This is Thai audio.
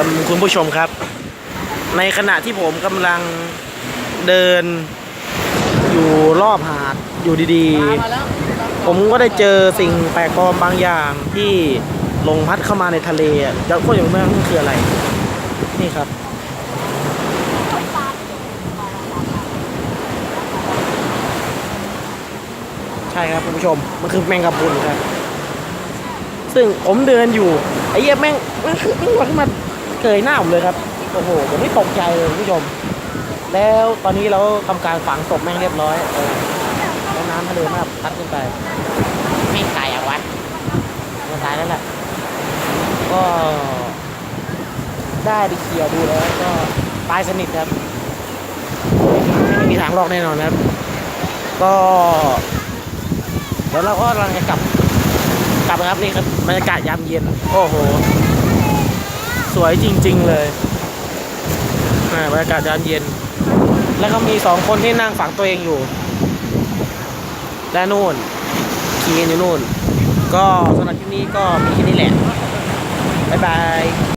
อคุณผู้ชมครับ ในขณะที่ผมกำลังเดินอยู่รอบหาดอยู่ดีๆ ผมก็ได้เจอสิ่งแปลกปลอมบางอย่างที่ลงพัดเข้ามาในทะเลอะจะพูดอย่างนี้มันคืออะไร นี่ครับ ใช่ครับคุณผู้ชม มันคือแมงกะพรุนครับ ซึ่งผมเดินอยู่ ไอ้เหี้ยแม่งแม่งคือแม่งลอยขึ้นมา เกยหน้าผมเลยครับ โอ้โหผมไม่ตกใจเลยคุณผู้ชม แล้วตอนนี้เราทำการฝังศพแม่งเรียบร้อยเออแล้วน้ำทะเลมากพัดขึ้นไป ไม่ตายอะวะมันตายแล้วแหละก็ได้ไปเคลียร์ดูแล้วก็ตายสนิทครับ ไม่มีทางรอดแน่นอนครับ ก็แล้วเราก็กำลังจะกลับ กลับนะครับนี่ครับบรรยากาศยามเย็น โอ้โห สวยจริง ๆ เลยบรรยากาศยามเย็น แล้วก็มีสองคนที่นั่งฝังตัวเองอยู่ และนนู่นขี่อยู่นู่น ก็สำหรับคลิปนี้ก็มีแค่นี้แหละ บ๊ายบาย